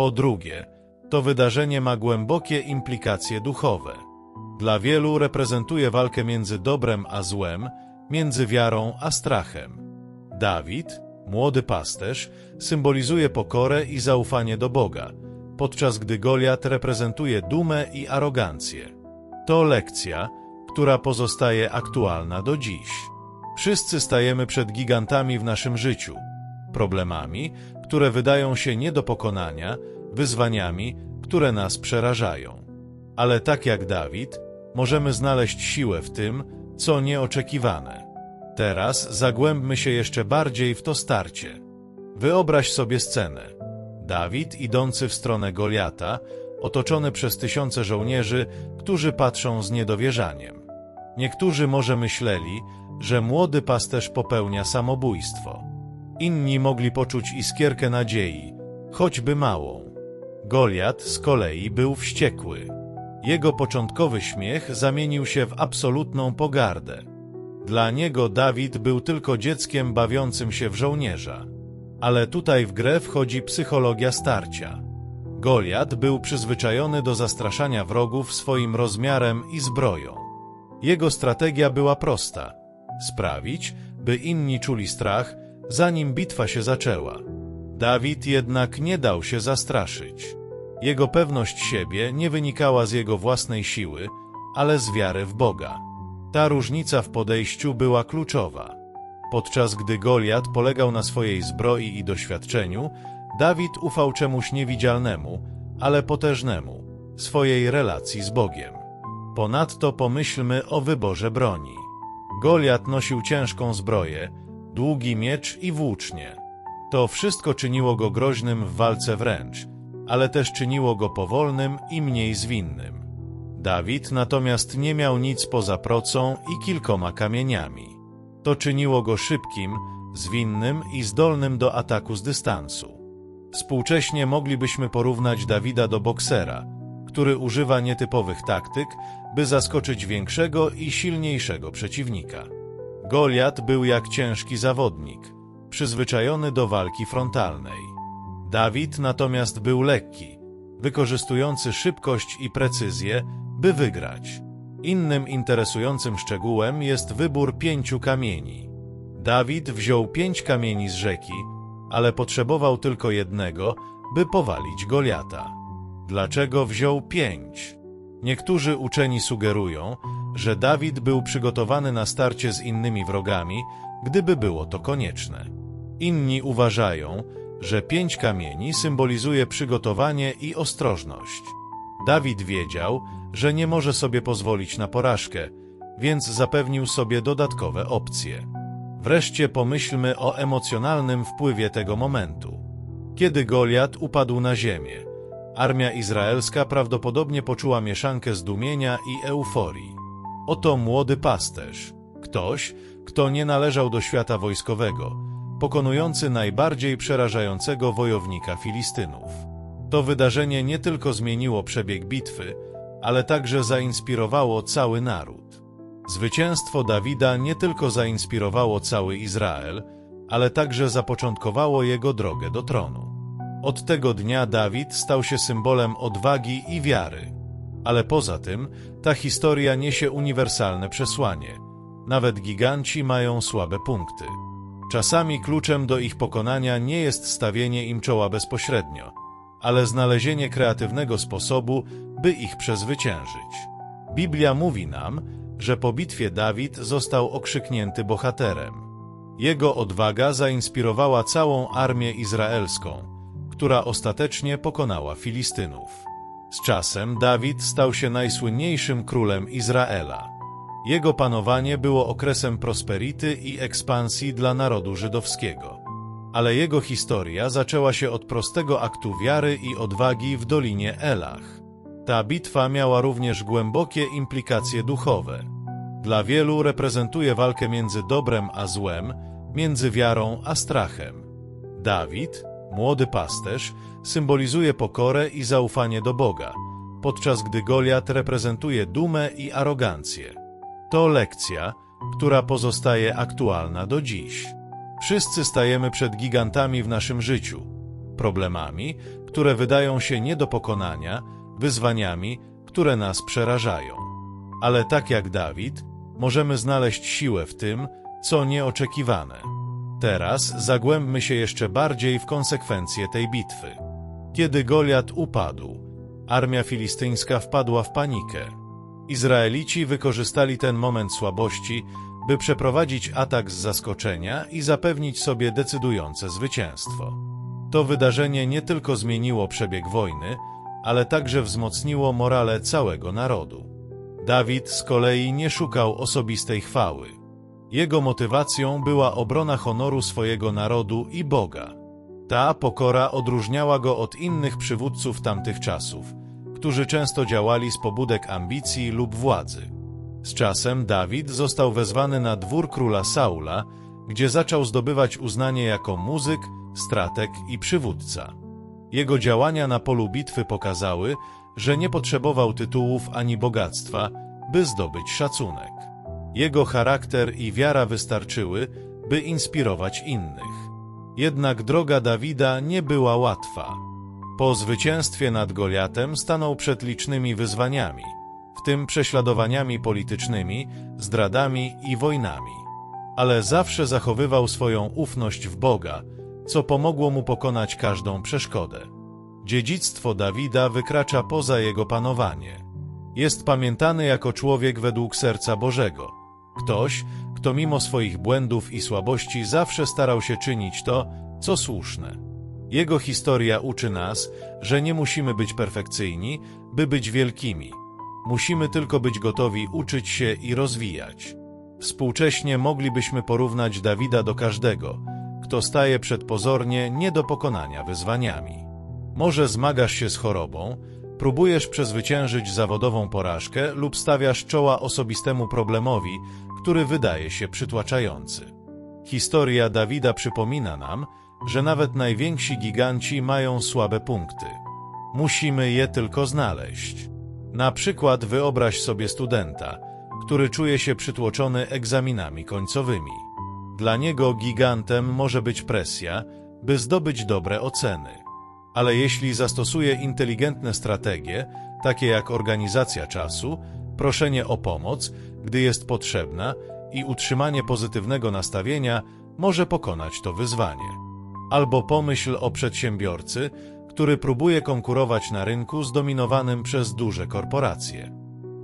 Po drugie, to wydarzenie ma głębokie implikacje duchowe. Dla wielu reprezentuje walkę między dobrem a złem, między wiarą a strachem. Dawid, młody pasterz, symbolizuje pokorę i zaufanie do Boga, podczas gdy Goliat reprezentuje dumę i arogancję. To lekcja, która pozostaje aktualna do dziś. Wszyscy stajemy przed gigantami w naszym życiu, problemami, które wydają się nie do pokonania, wyzwaniami, które nas przerażają. Ale tak jak Dawid, możemy znaleźć siłę w tym, co nieoczekiwane. Teraz zagłębmy się jeszcze bardziej w to starcie. Wyobraź sobie scenę. Dawid idący w stronę Goliata, otoczony przez tysiące żołnierzy, którzy patrzą z niedowierzaniem. Niektórzy może myśleli, że młody pasterz popełnia samobójstwo. Inni mogli poczuć iskierkę nadziei, choćby małą. Goliat z kolei był wściekły. Jego początkowy śmiech zamienił się w absolutną pogardę. Dla niego Dawid był tylko dzieckiem bawiącym się w żołnierza. Ale tutaj w grę wchodzi psychologia starcia. Goliat był przyzwyczajony do zastraszania wrogów swoim rozmiarem i zbroją. Jego strategia była prosta sprawić, by inni czuli strach, zanim bitwa się zaczęła. Dawid jednak nie dał się zastraszyć. Jego pewność siebie nie wynikała z jego własnej siły, ale z wiary w Boga. Ta różnica w podejściu była kluczowa. Podczas gdy Goliat polegał na swojej zbroi i doświadczeniu, Dawid ufał czemuś niewidzialnemu, ale potężnemu swojej relacji z Bogiem. Ponadto pomyślmy o wyborze broni. Goliat nosił ciężką zbroję, długi miecz i włócznie. To wszystko czyniło go groźnym w walce wręcz, ale też czyniło go powolnym i mniej zwinnym. Dawid natomiast nie miał nic poza procą i kilkoma kamieniami. To czyniło go szybkim, zwinnym i zdolnym do ataku z dystansu. Współcześnie moglibyśmy porównać Dawida do boksera, który używa nietypowych taktyk, by zaskoczyć większego i silniejszego przeciwnika. Goliat był jak ciężki zawodnik, przyzwyczajony do walki frontalnej. Dawid natomiast był lekki, wykorzystujący szybkość i precyzję, by wygrać. Innym interesującym szczegółem jest wybór pięciu kamieni. Dawid wziął pięć kamieni z rzeki, ale potrzebował tylko jednego, by powalić Goliata. Dlaczego wziął pięć? Niektórzy uczeni sugerują, że Dawid był przygotowany na starcie z innymi wrogami, gdyby było to konieczne. Inni uważają, że pięć kamieni symbolizuje przygotowanie i ostrożność. Dawid wiedział, że nie może sobie pozwolić na porażkę, więc zapewnił sobie dodatkowe opcje. Wreszcie pomyślmy o emocjonalnym wpływie tego momentu. Kiedy Goliat upadł na ziemię, armia izraelska prawdopodobnie poczuła mieszankę zdumienia i euforii. Oto młody pasterz, ktoś, kto nie należał do świata wojskowego, pokonujący najbardziej przerażającego wojownika Filistynów. To wydarzenie nie tylko zmieniło przebieg bitwy, ale także zainspirowało cały naród. Zwycięstwo Dawida nie tylko zainspirowało cały Izrael, ale także zapoczątkowało jego drogę do tronu. Od tego dnia Dawid stał się symbolem odwagi i wiary. Ale poza tym, ta historia niesie uniwersalne przesłanie. Nawet giganci mają słabe punkty. Czasami kluczem do ich pokonania nie jest stawienie im czoła bezpośrednio, ale znalezienie kreatywnego sposobu, by ich przezwyciężyć. Biblia mówi nam, że po bitwie Dawid został okrzyknięty bohaterem. Jego odwaga zainspirowała całą armię izraelską, która ostatecznie pokonała Filistynów. Z czasem Dawid stał się najsłynniejszym królem Izraela. Jego panowanie było okresem prosperity i ekspansji dla narodu żydowskiego. Ale jego historia zaczęła się od prostego aktu wiary i odwagi w Dolinie Elach. Ta bitwa miała również głębokie implikacje duchowe. Dla wielu reprezentuje walkę między dobrem a złem, między wiarą a strachem. Dawid, młody pasterz, symbolizuje pokorę i zaufanie do Boga, podczas gdy Goliat reprezentuje dumę i arogancję. To lekcja, która pozostaje aktualna do dziś. Wszyscy stajemy przed gigantami w naszym życiu, problemami, które wydają się nie do pokonania, wyzwaniami, które nas przerażają. Ale tak jak Dawid, możemy znaleźć siłę w tym, co nieoczekiwane. Teraz zagłębmy się jeszcze bardziej w konsekwencje tej bitwy. Kiedy Goliat upadł, armia filistyńska wpadła w panikę. Izraelici wykorzystali ten moment słabości, by przeprowadzić atak z zaskoczenia i zapewnić sobie decydujące zwycięstwo. To wydarzenie nie tylko zmieniło przebieg wojny, ale także wzmocniło morale całego narodu. Dawid z kolei nie szukał osobistej chwały. Jego motywacją była obrona honoru swojego narodu i Boga. Ta pokora odróżniała go od innych przywódców tamtych czasów, którzy często działali z pobudek ambicji lub władzy. Z czasem Dawid został wezwany na dwór króla Saula, gdzie zaczął zdobywać uznanie jako muzyk, strateg i przywódca. Jego działania na polu bitwy pokazały, że nie potrzebował tytułów ani bogactwa, by zdobyć szacunek. Jego charakter i wiara wystarczyły, by inspirować innych. Jednak droga Dawida nie była łatwa. Po zwycięstwie nad Goliatem stanął przed licznymi wyzwaniami, w tym prześladowaniami politycznymi, zdradami i wojnami. Ale zawsze zachowywał swoją ufność w Boga, co pomogło mu pokonać każdą przeszkodę. Dziedzictwo Dawida wykracza poza jego panowanie. Jest pamiętany jako człowiek według serca Bożego. Ktoś, kto mimo swoich błędów i słabości zawsze starał się czynić to, co słuszne. Jego historia uczy nas, że nie musimy być perfekcyjni, by być wielkimi. Musimy tylko być gotowi uczyć się i rozwijać. Współcześnie moglibyśmy porównać Dawida do każdego, kto staje przed pozornie nie do pokonania wyzwaniami. Może zmagasz się z chorobą, próbujesz przezwyciężyć zawodową porażkę lub stawiasz czoła osobistemu problemowi, który wydaje się przytłaczający. Historia Dawida przypomina nam, że nawet najwięksi giganci mają słabe punkty. Musimy je tylko znaleźć. Na przykład wyobraź sobie studenta, który czuje się przytłoczony egzaminami końcowymi. Dla niego gigantem może być presja, by zdobyć dobre oceny. Ale jeśli zastosuje inteligentne strategie, takie jak organizacja czasu, proszenie o pomoc, gdy jest potrzebna i utrzymanie pozytywnego nastawienia, może pokonać to wyzwanie. Albo pomyśl o przedsiębiorcy, który próbuje konkurować na rynku zdominowanym przez duże korporacje.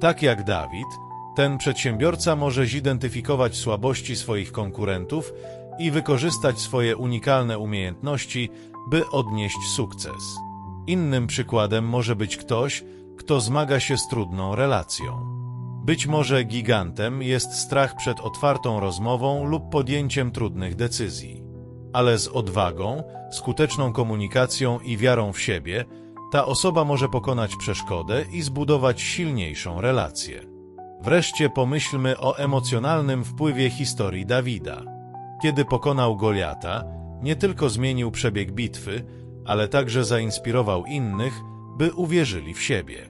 Tak jak Dawid, ten przedsiębiorca może zidentyfikować słabości swoich konkurentów i wykorzystać swoje unikalne umiejętności, by odnieść sukces. Innym przykładem może być ktoś, kto zmaga się z trudną relacją. Być może gigantem jest strach przed otwartą rozmową lub podjęciem trudnych decyzji. Ale z odwagą, skuteczną komunikacją i wiarą w siebie, ta osoba może pokonać przeszkodę i zbudować silniejszą relację. Wreszcie pomyślmy o emocjonalnym wpływie historii Dawida. Kiedy pokonał Goliata, nie tylko zmienił przebieg bitwy, ale także zainspirował innych, by uwierzyli w siebie.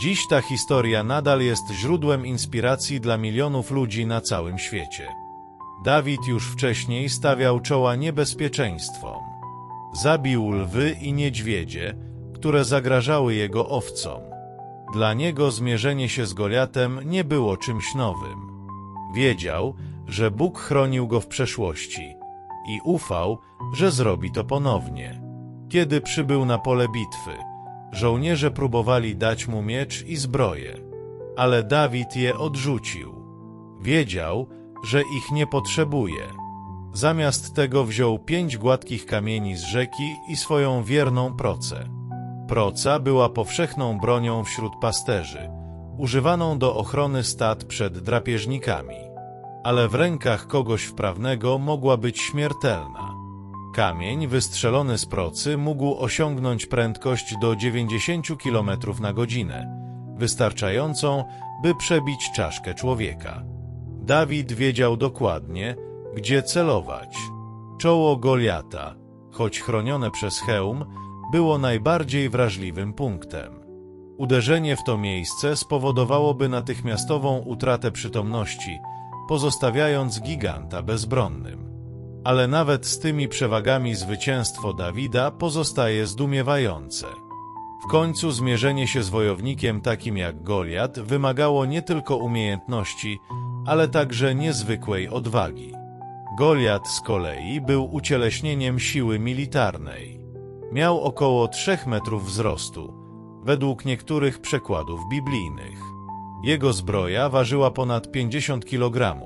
Dziś ta historia nadal jest źródłem inspiracji dla milionów ludzi na całym świecie. Dawid już wcześniej stawiał czoła niebezpieczeństwom. Zabił lwy i niedźwiedzie, które zagrażały jego owcom. Dla niego zmierzenie się z Goliatem nie było czymś nowym. Wiedział, że Bóg chronił go w przeszłości i ufał, że zrobi to ponownie. Kiedy przybył na pole bitwy, żołnierze próbowali dać mu miecz i zbroję, ale Dawid je odrzucił. Wiedział, że ich nie potrzebuje. Zamiast tego wziął pięć gładkich kamieni z rzeki i swoją wierną procę. Proca była powszechną bronią wśród pasterzy, używaną do ochrony stad przed drapieżnikami. Ale w rękach kogoś wprawnego mogła być śmiertelna. Kamień wystrzelony z procy mógł osiągnąć prędkość do 90 km na godzinę, wystarczającą, by przebić czaszkę człowieka. Dawid wiedział dokładnie, gdzie celować. Czoło Goliata, choć chronione przez hełm, było najbardziej wrażliwym punktem. Uderzenie w to miejsce spowodowałoby natychmiastową utratę przytomności, pozostawiając giganta bezbronnym. Ale nawet z tymi przewagami zwycięstwo Dawida pozostaje zdumiewające. W końcu zmierzenie się z wojownikiem takim jak Goliat wymagało nie tylko umiejętności, ale także niezwykłej odwagi. Goliat z kolei był ucieleśnieniem siły militarnej. Miał około 3 metrów wzrostu, według niektórych przekładów biblijnych. Jego zbroja ważyła ponad 50 kg,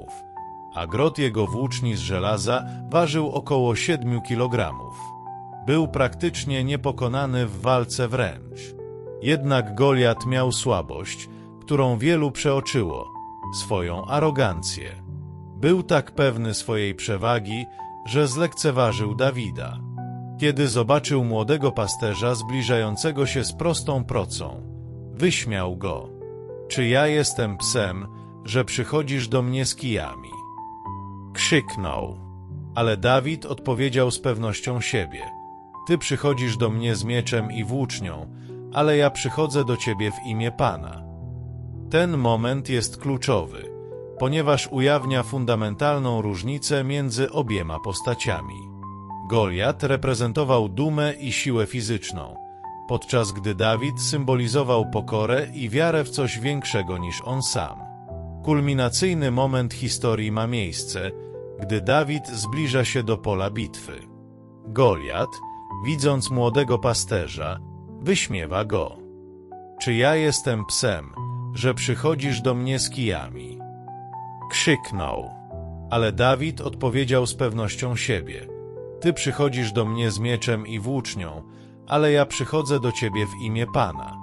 a grot jego włóczni z żelaza ważył około 7 kg. Był praktycznie niepokonany w walce wręcz. Jednak Goliat miał słabość, którą wielu przeoczyło swoją arogancję. Był tak pewny swojej przewagi, że zlekceważył Dawida. Kiedy zobaczył młodego pasterza zbliżającego się z prostą procą, wyśmiał go. Czy ja jestem psem, że przychodzisz do mnie z kijami? Krzyknął. Ale Dawid odpowiedział z pewnością siebie. Ty przychodzisz do mnie z mieczem i włócznią, ale ja przychodzę do ciebie w imię Pana. Ten moment jest kluczowy, ponieważ ujawnia fundamentalną różnicę między obiema postaciami. Goliat reprezentował dumę i siłę fizyczną, podczas gdy Dawid symbolizował pokorę i wiarę w coś większego niż on sam. Kulminacyjny moment historii ma miejsce, gdy Dawid zbliża się do pola bitwy. Goliat, widząc młodego pasterza, wyśmiewa go. Czy ja jestem psem, że przychodzisz do mnie z kijami? Krzyknął. Ale Dawid odpowiedział z pewnością siebie. Ty przychodzisz do mnie z mieczem i włócznią, ale ja przychodzę do ciebie w imię Pana.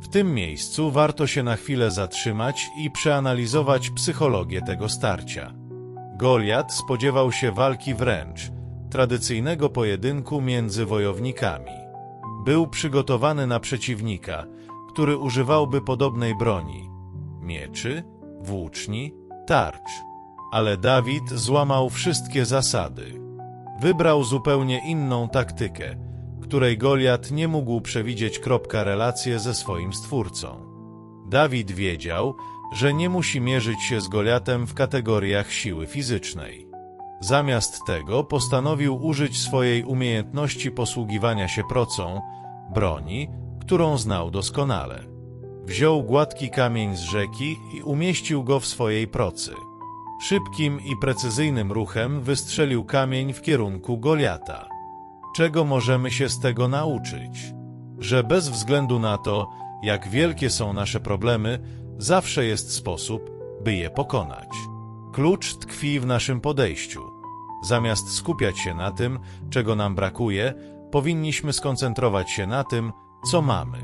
W tym miejscu warto się na chwilę zatrzymać i przeanalizować psychologię tego starcia. Goliat spodziewał się walki wręcz, tradycyjnego pojedynku między wojownikami. Był przygotowany na przeciwnika, który używałby podobnej broni mieczy, włóczni, tarcz. Ale Dawid złamał wszystkie zasady. Wybrał zupełnie inną taktykę, której Goliat nie mógł przewidzieć. Kropka relację ze swoim stwórcą. Dawid wiedział, że nie musi mierzyć się z Goliatem w kategoriach siły fizycznej. Zamiast tego postanowił użyć swojej umiejętności posługiwania się procą, broni, którą znał doskonale. Wziął gładki kamień z rzeki i umieścił go w swojej procy. Szybkim i precyzyjnym ruchem wystrzelił kamień w kierunku Goliata. Czego możemy się z tego nauczyć? Że bez względu na to, jak wielkie są nasze problemy, zawsze jest sposób, by je pokonać. Klucz tkwi w naszym podejściu. Zamiast skupiać się na tym, czego nam brakuje, powinniśmy skoncentrować się na tym, co mamy.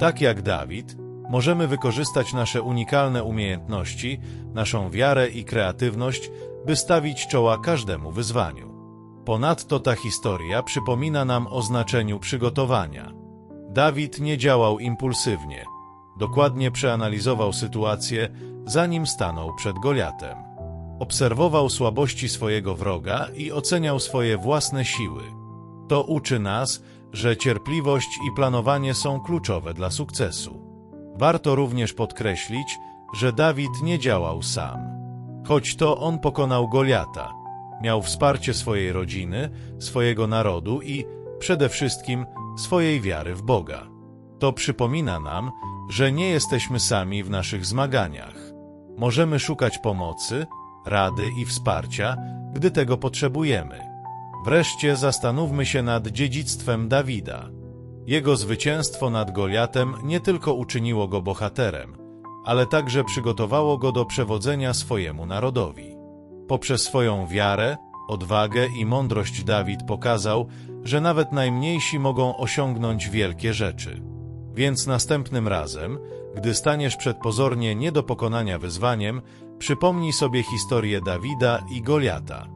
Tak jak Dawid, możemy wykorzystać nasze unikalne umiejętności, naszą wiarę i kreatywność, by stawić czoła każdemu wyzwaniu. Ponadto ta historia przypomina nam o znaczeniu przygotowania. Dawid nie działał impulsywnie. Dokładnie przeanalizował sytuację, zanim stanął przed Goliatem. Obserwował słabości swojego wroga i oceniał swoje własne siły. To uczy nas, że cierpliwość i planowanie są kluczowe dla sukcesu. Warto również podkreślić, że Dawid nie działał sam. Choć to on pokonał Goliata, miał wsparcie swojej rodziny, swojego narodu i, przede wszystkim, swojej wiary w Boga. To przypomina nam, że nie jesteśmy sami w naszych zmaganiach. Możemy szukać pomocy, rady i wsparcia, gdy tego potrzebujemy. Wreszcie zastanówmy się nad dziedzictwem Dawida. Jego zwycięstwo nad Goliatem nie tylko uczyniło go bohaterem, ale także przygotowało go do przewodzenia swojemu narodowi. Poprzez swoją wiarę, odwagę i mądrość Dawid pokazał, że nawet najmniejsi mogą osiągnąć wielkie rzeczy. Więc następnym razem, gdy staniesz przed pozornie nie do pokonania wyzwaniem, przypomnij sobie historię Dawida i Goliata.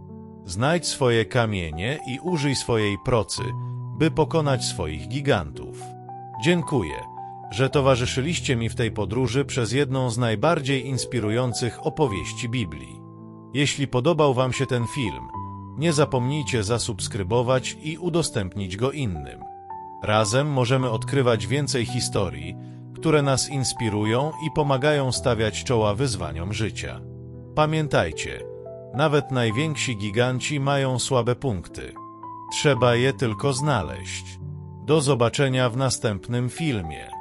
Znajdź swoje kamienie i użyj swojej procy, by pokonać swoich gigantów. Dziękuję, że towarzyszyliście mi w tej podróży przez jedną z najbardziej inspirujących opowieści Biblii. Jeśli podobał Wam się ten film, nie zapomnijcie zasubskrybować i udostępnić go innym. Razem możemy odkrywać więcej historii, które nas inspirują i pomagają stawiać czoła wyzwaniom życia. Pamiętajcie, Nawet najwięksi giganci mają słabe punkty. Trzeba je tylko znaleźć. Do zobaczenia w następnym filmie.